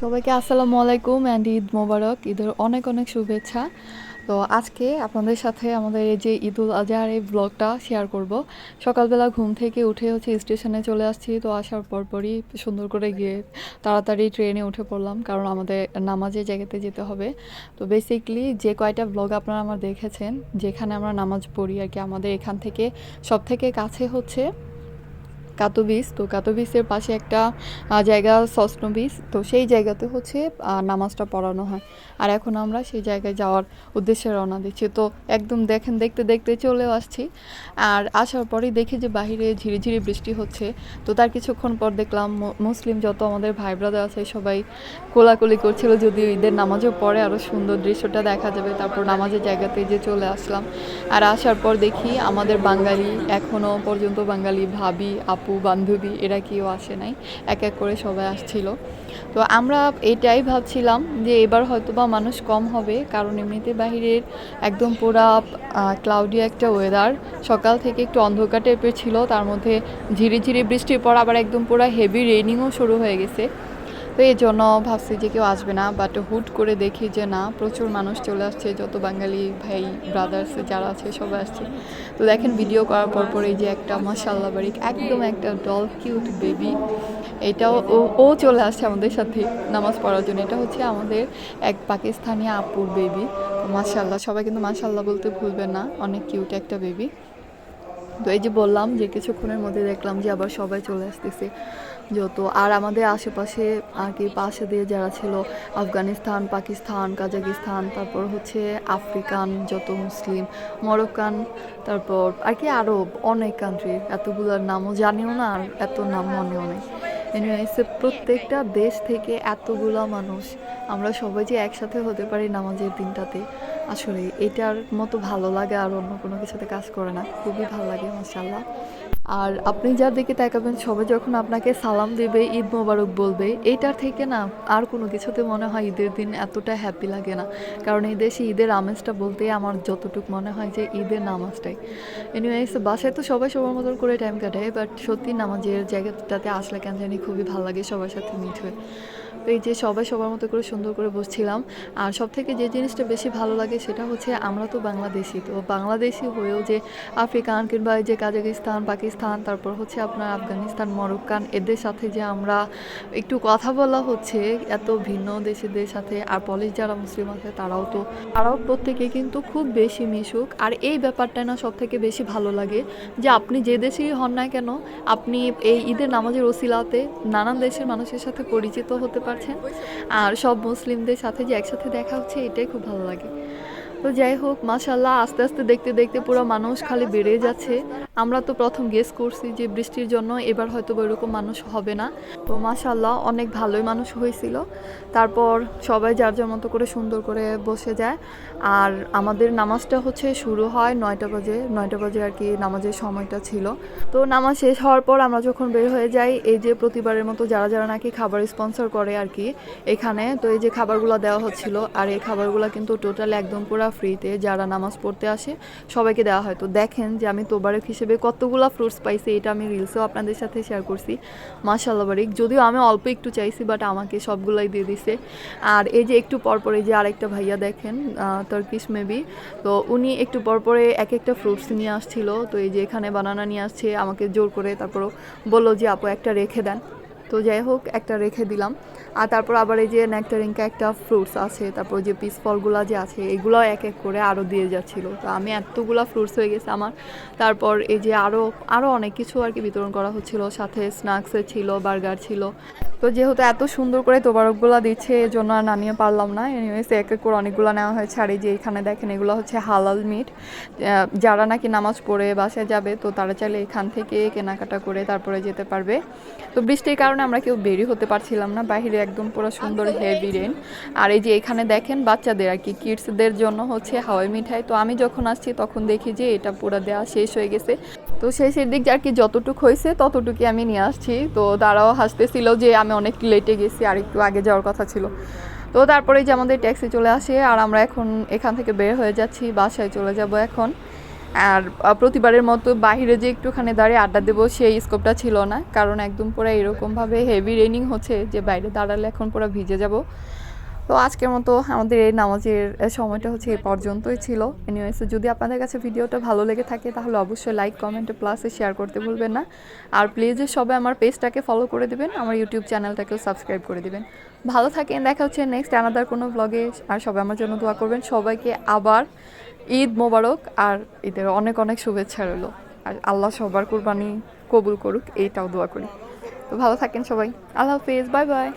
সবাইকে আসসালামু আলাইকুম অ্যান্ড ঈদ মোবারক, ঈদের অনেক অনেক শুভেচ্ছা। তো আজকে আপনাদের সাথে আমাদের এই যে ঈদুল আজহার এই ব্লগটা শেয়ার করব। সকালবেলা ঘুম থেকে উঠে হচ্ছে স্টেশনে চলে আসছি, তো আসার পরপরই সুন্দর করে গিয়ে তাড়াতাড়ি ট্রেনে উঠে পড়লাম, কারণ আমাদের নামাজের জায়গাতে যেতে হবে। তো বেসিকলি যে কয়টা ব্লগ আপনারা আমার দেখেছেন, যেখানে আমরা নামাজ পড়ি আর কি, আমাদের এখান থেকে সব থেকে কাছে হচ্ছে কাতোবিস। তো কাতোবিসের পাশে একটা জায়গা সসনো বিচ তো সেই জায়গাতে হচ্ছে নামাজটা পড়ানো হয়। আর এখন আমরা সেই জায়গায় যাওয়ার উদ্দেশ্যে রওনা দিচ্ছি। তো একদম দেখেন, দেখতে দেখতে চলেও আসছি। আর আসার পরেই দেখি যে বাইরে ঝিরিঝিরি বৃষ্টি হচ্ছে। তো তার কিছুক্ষণ পর দেখলাম মুসলিম যত আমাদের ভাই ব্রাদার আছে, সবাই কোলাকুলি করছিল যদিও ঈদের নামাজও পরে আরও সুন্দর দৃশ্যটা দেখা যাবে। তারপর নামাজের জায়গাতে যে চলে আসলাম। আর আসার পর দেখি আমাদের বাঙালি এখনও পর্যন্ত বাঙালি ভাবি, আপু বান্ধবী, এরা কেউ আসে নাই। এক এক করে সবাই আসছিল। তো আমরা এটাই ভাবছিলাম যে এবার হয়তো বা মানুষ কম হবে, কারণ এমনিতে বাহিরের একদম পুরা ক্লাউডি একটা ওয়েদার সকাল থেকে একটু অন্ধকার টাইপের ছিল, তার মধ্যে ঝিরিঝিরি বৃষ্টির পর আবার একদম পুরা হেভি রেনিংও শুরু হয়ে গেছে। তো এই জন্য ভাবছি যে কেউ আসবে না বাট হুট করে দেখি যে না, প্রচুর মানুষ চলে আসছে, যত বাঙালি ভাই ব্রাদার্স যারা আছে, সবাই আসছে। তো দেখেন ভিডিও করার পর পর যে একটা মাসাল্লাহ বাড়ি, একদম একটা ডল কিউট বেবি এটাও ও ও চলে আসছে আমাদের সাথে নামাজ পড়ার জন্য। এটা হচ্ছে আমাদের এক পাকিস্তানি আপুর বেবি মাসাল্লাহ সবাই কিন্তু মাসাল্লাহ বলতে ভুলবেন না, অনেক কিউট একটা বেবি তো এই যে বললাম যে কিছুক্ষণের মধ্যে দেখলাম যে আবার সবাই চলে আসতেছে। যত। আর আমাদের আশেপাশে আর কি পাশে দিয়ে যারা ছিল, আফগানিস্তান, পাকিস্তান, কাজাকিস্তান, তারপর হচ্ছে আফ্রিকান যত মুসলিম, মরক্কান, তারপর আর কি আরও অনেক কান্ট্রি এতগুলোর নামও জানিও না আর এত নাম মনেও নেই। এনিওয়েজ প্রত্যেকটা দেশ থেকে এতগুলা মানুষ, আমরা সবাই যে একসাথে হতে পারি নামাজের দিনটাতে, আসলে এটার মতো ভালো লাগে আর অন্য কোনো কিছুতে কাজ করে না। খুবই ভালো লাগে মাসাল্লাহ আর আপনি যার দিকে তাকাবেন, সবাই যখন আপনাকে সালাম দেবে, ঈদ মোবারক বলবে এইটার থেকে না আর কোনো কিছুতে মনে হয় ঈদের দিন এতটা হ্যাপি লাগে না। কারণ এই দেশে ঈদের আমেজটা বলতেই আমার যতটুকু মনে হয় যে ঈদের নামাজটাই। এনিওয়েজ বাসায় তো সবাই সবার মতন করে টাইম কাটায় বাট সত্যি নামাজের জায়গাটাতে আসলে কেন জানি খুবই ভালো লাগে সবার সাথে মিট হয়ে। তো এই যে সবাই সবার মতো করে সুন্দর করে বসছিলাম, আর সব থেকে যে জিনিসটা বেশি ভালো লাগে সেটা হচ্ছে আমরা তো বাংলাদেশি তো বাংলাদেশি হয়েও যে আফ্রিকান কিংবা এই যে কাজাকিস্তান, পাকিস্তান তারপর হচ্ছে আপনার আফগানিস্তান, মরক্কান, এদের সাথে যে আমরা একটু কথা বলা হচ্ছে, এত ভিন্ন দেশেদের সাথে, আর পলিশ যারা মুসলিম আছে তারাও তো, তারাও প্রত্যেকে কিন্তু খুব বেশি মিশুক। আর এই ব্যাপারটা না সব থেকে বেশি ভালো লাগে যে আপনি যে দেশেই হন না কেন, আপনি এই ঈদের নামাজের ওসিলাতে নানান দেশের মানুষের সাথে পরিচিত হতে পারছেন। আর সব মুসলিমদের সাথে যে একসাথে দেখা হচ্ছে, এটাই খুব ভালো লাগে। তো যাই হোক মাশাল্লাহ আস্তে আস্তে দেখতে দেখতে পুরো মানুষ খালি বেড়ে যাচ্ছে। আমরা তো প্রথম গেস করছি যে বৃষ্টির জন্য এবার হয়তো বা এরকম মানুষ হবে না। তো মাশাল্লাহ অনেক ভালোই মানুষ হয়েছিল। তারপর সবাই যার যার মতো করে সুন্দর করে বসে যায়। আর আমাদের নামাজটা হচ্ছে শুরু হয় নয়টা বাজে নয়টা বাজে আর কি নামাজের সময়টা ছিল। তো নামাজ শেষ হওয়ার পর আমরা যখন বের হয়ে যাই, এই যে প্রতিবারের মতো যারা যারা নাকি খাবার স্পন্সর করে আর কি এখানে, তো এই যে খাবারগুলো দেওয়া হচ্ছিল, আর এই খাবারগুলো কিন্তু টোটাল একদম পুরো ফ্রিতে যারা নামাজ পড়তে আসে, সবাইকে দেওয়া হয়। তো দেখেন যে আমি তোবারক হিসেবে কতগুলো ফ্রুটস পাইছি, এটা আমি রিলসেও আপনাদের সাথে শেয়ার করছি। মাশাল্লাহ বারিক, যদিও আমি অল্প একটু চাইছি বাট আমাকে সবগুলাই দিয়ে দিছে। আর এই যে একটু পর পরে যে আরেকটা ভাইয়া দেখেন তর্কিশ মেবি তো উনি একটু পর পরে এক একটা ফ্রুটস নিয়ে আসছিল। তো এই যে এখানে বানানা নিয়ে আসছে, আমাকে জোর করে তারপরও বলল যে, আপু, একটা রেখে দেন। তো যাই হোক, একটা রেখে দিলাম। আর তারপর আবার এই যে ন্যাক্টারিঙ্কা একটা ফ্রুটস আছে, তারপর যে পিস ফলগুলো যে আছে, এগুলো এক এক করে আরও দিয়ে যাচ্ছিল। তো আমি এতগুলো ফ্রুটস হয়ে গেছে আমার। তারপর এই যে আরও আরও অনেক কিছু আর কি বিতরণ করা হচ্ছিল, সাথে স্ন্যাক্সে ছিল বার্গার ছিল। তো যেহেতু এত সুন্দর করে তোবারকগুলো দিচ্ছে, এই জন্য আর নামিয়ে পারলাম না। এনিওয়েজ এক এক করে অনেকগুলো নেওয়া হয়েছে। আর এই যে এখানে দেখেন, এগুলো হচ্ছে হালাল মিট যারা নাকি নামাজ পড়ে বাসায় যাবে, তো তারা চাইলে এখান থেকে কেনাকাটা করে তারপরে যেতে পারবে। তো বৃষ্টির কারণে আমরা কেউ বেরি হতে পারছিলাম না। বাইরে একদম পুরো সুন্দর হেভি রেন আর এই যে এখানে দেখেন বাচ্চাদের আর কি কিডসদের জন্য হচ্ছে হাওয়াই মিঠাই। তো আমি যখন আসছি তখন দেখি যে এটা পুরো দেওয়া শেষ হয়ে গেছে। তো শেষের দিক আর কি যতটুক হয়েছে ততটুকুই আমি নিয়ে আসছি। তো তারাও হাসতেছিল যে আমি অনেক লেটে গেছি, আর একটু আগে যাওয়ার কথা ছিল। তো তারপরে যে আমাদের ট্যাক্সি চলে আসে, আর আমরা এখন এখান থেকে বের হয়ে যাচ্ছি, বাসায় চলে যাব এখন। আর প্রতিবারের মতো বাইরে যে একটুখানি দাঁড়িয়ে আড্ডা দেবো সেই স্কোপটা ছিল না। কারণ একদম পুরো এরকমভাবে হেভি রেনিং হচ্ছে যে বাইরে দাঁড়ালে এখন পুরো ভিজে যাব। তো আজকের মতো আমাদের এই নামাজের সময়টা হচ্ছে এ পর্যন্তই ছিল। এনিওয়েস যদি আপনাদের কাছে ভিডিওটা ভালো লেগে থাকে, তাহলে অবশ্যই লাইক কমেন্টে প্লাসে শেয়ার করতে ভুলবেন না। আর প্লিজ সবাই আমার পেজটাকে ফলো করে দেবেন, আমার ইউটিউব চ্যানেলটাকেও সাবস্ক্রাইব করে দেবেন। ভালো থাকেন, দেখা হচ্ছে নেক্সট আনাদার কোনো ব্লগে আর সবাই আমার জন্য দোয়া করবেন। সবাইকে আবার ঈদ মোবারক আর ঈদের অনেক অনেক শুভেচ্ছা রইল। আর আল্লাহ সবার কোরবানি কবুল করুক, এইটাও দোয়া করি। তো ভালো থাকেন সবাই। আল্লাহ হাফিজ, বাই বাই।